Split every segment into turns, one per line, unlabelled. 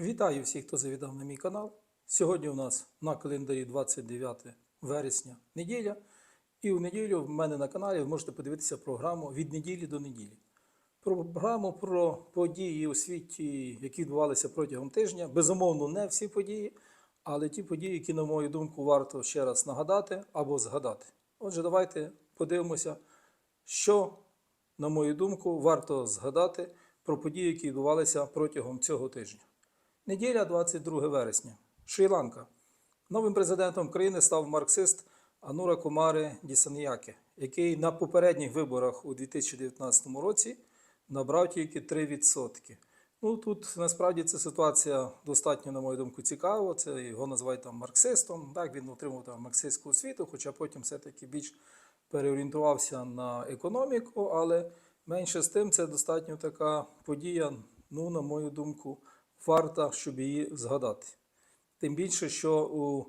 Вітаю всіх, хто завітав на мій канал. Сьогодні у нас на календарі 29 вересня неділя. І у неділю в мене на каналі ви можете подивитися програму від неділі до неділі. Програму про події у світі, які відбувалися протягом тижня. Безумовно, не всі події, але ті події, які, на мою думку, варто ще раз нагадати або згадати. Отже, давайте подивимося, що, на мою думку, варто згадати про події, які відбувалися протягом цього тижня. Неділя, 22 вересня. Шрі-Ланка. Новим президентом країни став марксист Анура Кумари Дісаніяке, який на попередніх виборах у 2019 році набрав тільки 3%. Ну тут насправді ця ситуація достатньо, на мою думку, цікава. Це його називають там марксистом. Так, він отримав там марксистську освіту, хоча потім все-таки більш переорієнтувався на економіку, але менше з тим це достатньо така подія, ну, на мою думку, варта, щоб її згадати. Тим більше, що у,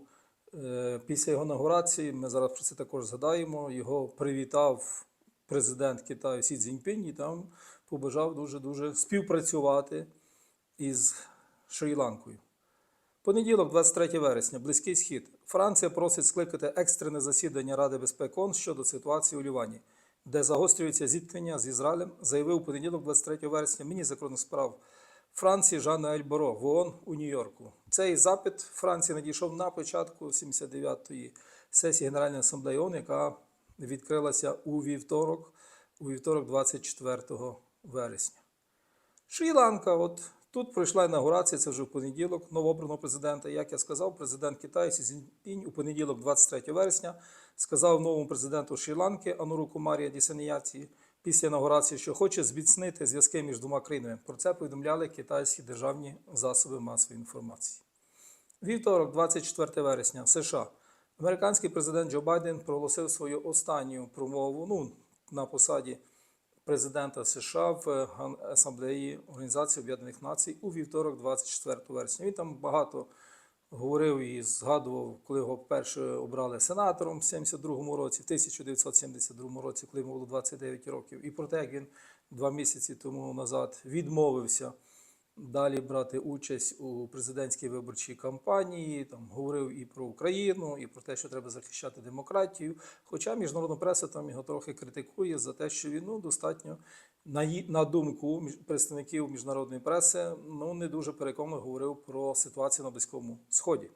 е, після його інаугурації, ми зараз про це також згадаємо, його привітав президент Китаю Сі Цзіньпінь і там побажав дуже-дуже співпрацювати із Шрі-Ланкою. Понеділок, 23 вересня, Близький Схід. Франція просить скликати екстрене засідання Ради безпеки ООН щодо ситуації у Лівані, де загострюється зіткнення з Ізраїлем, заявив понеділок, 23 вересня, міністр закордонних справ Франції Жанна Ельборо в ООН у Нью-Йорку. Цей запит Франції надійшов на початку 79-ї сесії Генеральної асамблеї ООН, яка відкрилася у вівторок, у вівторок, 24 вересня. Шрі-Ланка, от тут пройшла інаугурація, це вже в понеділок новообраного президента. Як я сказав, президент Китаю Сі Цзіньпінь у понеділок, 23 вересня, сказав новому президенту Шрі-Ланки Ануру Кумарія Дісаніяці після інаугурації, що хоче зміцнити зв'язки між двома країнами. Про це повідомляли китайські державні засоби масової інформації. Вівторок, 24 вересня, США. Американський президент Джо Байден проголосив свою останню промову ну, на посаді президента США в Асамблеї Організації Об'єднаних Націй у вівторок, 24 вересня. Він там багато говорив і згадував, коли його вперше обрали сенатором в 72-му році, в 1972 році, коли йому було 29 років, і про те, як він два місяці тому назад відмовився далі брати участь у президентській виборчій кампанії, там говорив і про Україну, і про те, що треба захищати демократію. Хоча міжнародна преса там його трохи критикує за те, що він ну, достатньо, на, на думку представників міжнародної преси, ну не дуже переконано говорив про ситуацію на Близькому Сході.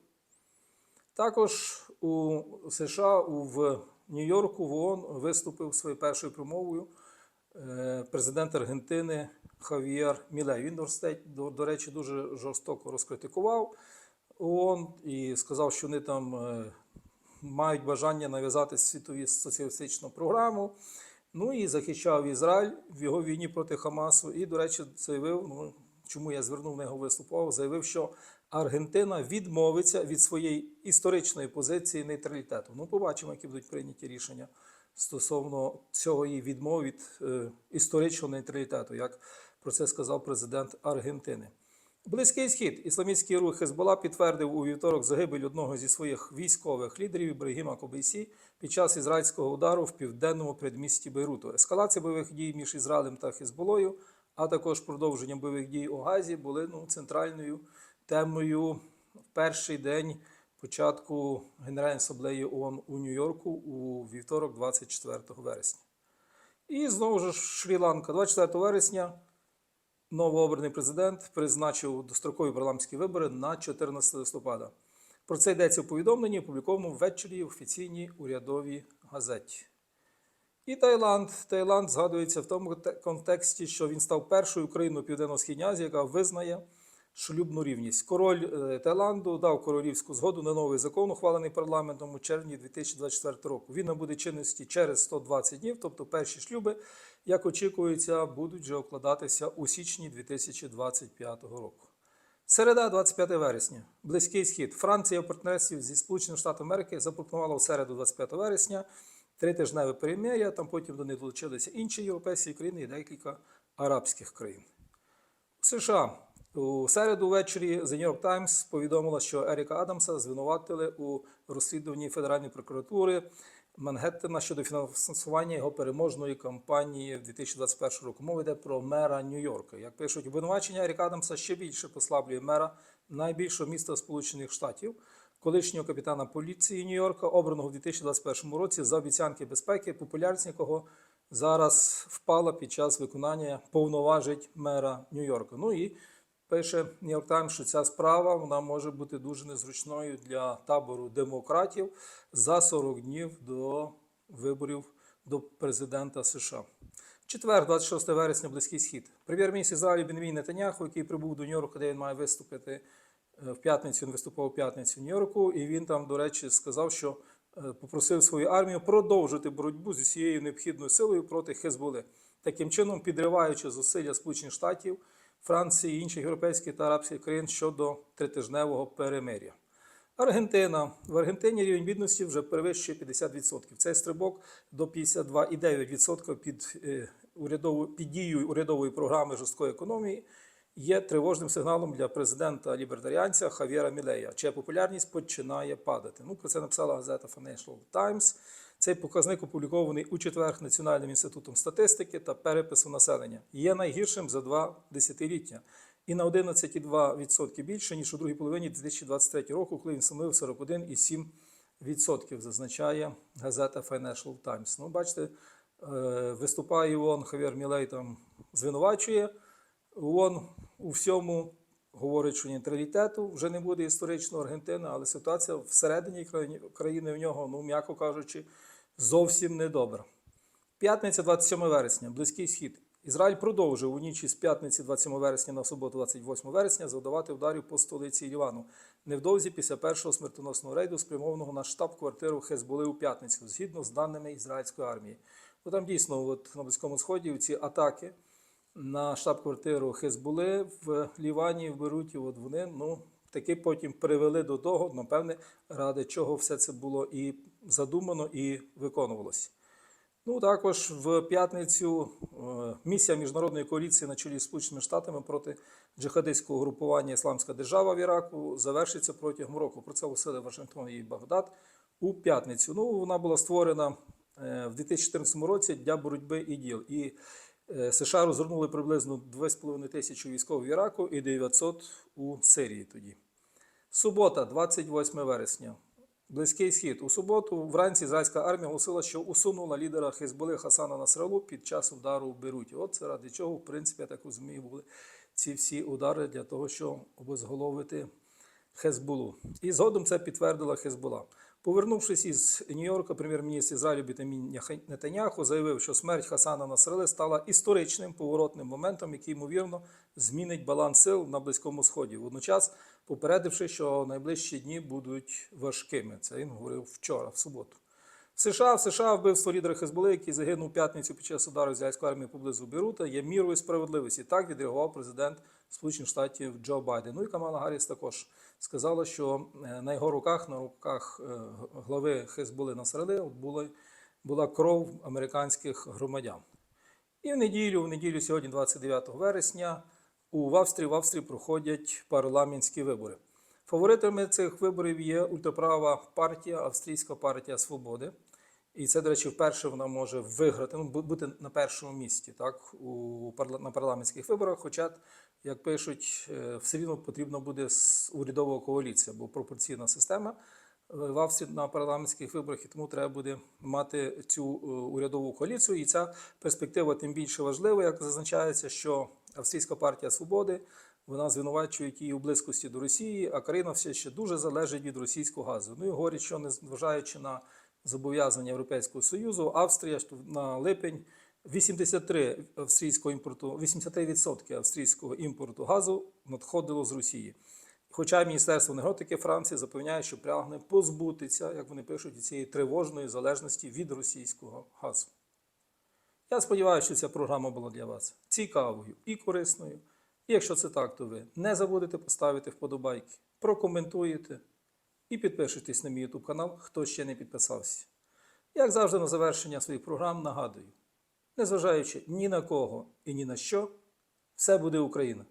Також у США в Нью-Йорку в ООН виступив своєю першою промовою е, президент Аргентини Хавієр Мілей. Він до, до речі, дуже жорстоко розкритикував ООН і сказав, що вони там е, мають бажання нав'язати світові соціалістичну програму. Ну і захищав Ізраїль в його війні проти Хамасу. І, до речі, заявив, ну, чому я звернув на його виступав, заявив, що Аргентина відмовиться від своєї історичної позиції нейтралітету. Ну, побачимо, які будуть прийняті рішення стосовно цього її відмови від е, історичного нейтралітету, як про це сказав президент Аргентини. Близький схід. Ісламістський рух Хезбола підтвердив у вівторок загибель одного зі своїх військових лідерів Ібрагіма Кобейсі під час ізраїльського удару в південному передмісті Бейруту. Ескалація бойових дій між Ізраїлем та Хезболою, а також продовження бойових дій у Газі були ну, центральною темою в перший день початку Генеральної асамблеї ООН у Нью-Йорку у вівторок, 24 вересня. І знову ж Шрі-Ланка, 24 вересня. Новообраний президент призначив дострокові парламентські вибори на 14 листопада. Про це йдеться в повідомленні, опублікованому ввечері в офіційній урядовій газеті. І Таїланд. Таїланд згадується в тому контексті, що він став першою країною Південно-Східній Азії, яка визнає шлюбну рівність. Король е, Таїланду дав королівську згоду на новий закон, ухвалений парламентом у червні 2024 року. Він набуде чинності через 120 днів, тобто перші шлюби, як очікується, будуть вже укладатися у січні 2025 року. Середа, 25 вересня. Близький схід. Франція в партнерстві зі Сполученими Штатами Америки запропонувала в середу, 25 вересня, тритижневе перемир'я. Там потім до них долучилися інші європейські країни і декілька арабських країн. США у середу ввечері The New York Times повідомила, що Еріка Адамса звинуватили у розслідуванні Федеральної прокуратури Мангеттена щодо фінансування його переможної кампанії в 2021 року. Мова йде про мера Нью-Йорка. Як пишуть, обвинувачення Еріка Адамса ще більше послаблює мера найбільшого міста Сполучених Штатів, колишнього капітана поліції Нью-Йорка, обраного в 2021 році за обіцянки безпеки, популярність якого зараз впала під час виконання повноважень мера Нью-Йорка. Ну і пише Нью-Йорк Таймс, що ця справа вона може бути дуже незручною для табору демократів за 40 днів до виборів до президента США. Четвер, 26 вересня, близький схід. Прем'єр-міністр Ізраїлю Бенвій Нетаняху, який прибув до Нью-Йорка, де він має виступити е, в п'ятницю. Він виступав у п'ятницю в Нью-Йорку, і він там, до речі, сказав, що е, попросив свою армію продовжити боротьбу з усією необхідною силою проти Хезболи, таким чином підриваючи зусилля Сполучених Штатів, Франції і інших європейських та арабських країн щодо тритижневого перемир'я. Аргентина. В Аргентині рівень бідності вже перевищує 50%. Цей стрибок до 52,9% під, е, урядову, під дією урядової програми жорсткої економії є тривожним сигналом для президента лібертаріанця Хав'єра Мілея, чия популярність починає падати. Ну, про це написала газета Financial Times. Цей показник опублікований у четвер Національним інститутом статистики та перепису населення. Є найгіршим за два десятиліття і на 11,2% більше, ніж у другій половині 2023 року, коли він становив 41,7%, зазначає газета Financial Times. Ну, бачите, е, виступає ООН, Хав'єр Мілей там звинувачує. ООН у всьому говорить, що нейтралітету вже не буде історичного Аргентини, але ситуація всередині країни в нього, ну, м'яко кажучи, зовсім недобра. П'ятниця 27 вересня, близький схід. Ізраїль продовжив у ніч із п'ятниці 27 вересня на суботу 28 вересня завдавати ударів по столиці Лівану. Невдовзі після першого смертоносного рейду, спрямованого на штаб-квартиру Хезболи у п'ятницю, згідно з даними ізраїльської армії. Ну, там дійсно от, на Близькому Сході ці атаки на штаб-квартиру Хезболи в Лівані, в Беруті, от вони ну, таки потім привели до того, напевне, ради чого все це було і задумано, і виконувалося. Ну, також в п'ятницю е, місія міжнародної коаліції на чолі з Сполученими Штатами проти джихадистського групування Ісламська держава в Іраку завершиться протягом року. Про це оголосили Вашингтон і Багдад у п'ятницю. Ну, вона була створена е, в 2014 році для боротьби і діл. І е, США розгорнули приблизно 2,5 тисячі військових в Іраку і 900 у Сирії тоді. Субота, 28 вересня. Близький схід. У суботу вранці ізраїльська армія оголосила, що усунула лідера Хезболи Хасана Насралу під час удару в Беруті. От це ради чого, в принципі, я так розумію, були ці всі удари для того, щоб обезголовити Хезболу. І згодом це підтвердила Хезбола. Повернувшись із Нью-Йорка, прем'єр-міністр Ізраїлю Бітамін Нетаняху заявив, що смерть Хасана Насрали стала історичним поворотним моментом, який, ймовірно, змінить баланс сил на Близькому Сході. Водночас, попередивши, що найближчі дні будуть важкими. Це він говорив вчора, в суботу. В США в США вбивство лідера Хезболи, який загинув п'ятницю під час удару ізраїльської армії поблизу Берута, є мірою справедливості. Так відреагував президент Сполучених Штатів Джо Байден. Ну і Камала Гарріс також сказала, що е, на його руках, на руках е, глави Хезболи Насрали, була, була кров американських громадян. І в неділю, в неділю, сьогодні, 29 вересня, у Австрії в Австрії проходять парламентські вибори. Фаворитами цих виборів є ультраправа партія, Австрійська партія Свободи. І це, до речі, вперше вона може виграти, ну, бути на першому місці так, у, на парламентських виборах. Хоча, як пишуть, е, все рівно потрібно буде урядова коаліція, бо пропорційна система е, в Австрії на парламентських виборах, і тому треба буде мати цю е, урядову коаліцію. І ця перспектива тим більше важлива, як зазначається, що Австрійська партія свободи вона звинувачує її у близькості до Росії, а країна все ще дуже залежить від російського газу. Ну і говорять, що незважаючи на зобов'язання Європейського Союзу, Австрія на липень 83 австрійського імпорту, 83% австрійського імпорту газу надходило з Росії. Хоча Міністерство енергетики Франції запевняє, що прагне позбутися, як вони пишуть, цієї тривожної залежності від російського газу. Я сподіваюся, що ця програма була для вас цікавою і корисною. І якщо це так, то ви не забудете поставити вподобайки, прокоментуєте і підпишитесь на мій YouTube канал, хто ще не підписався. Як завжди, на завершення своїх програм нагадую: незважаючи ні на кого і ні на що, все буде Україна!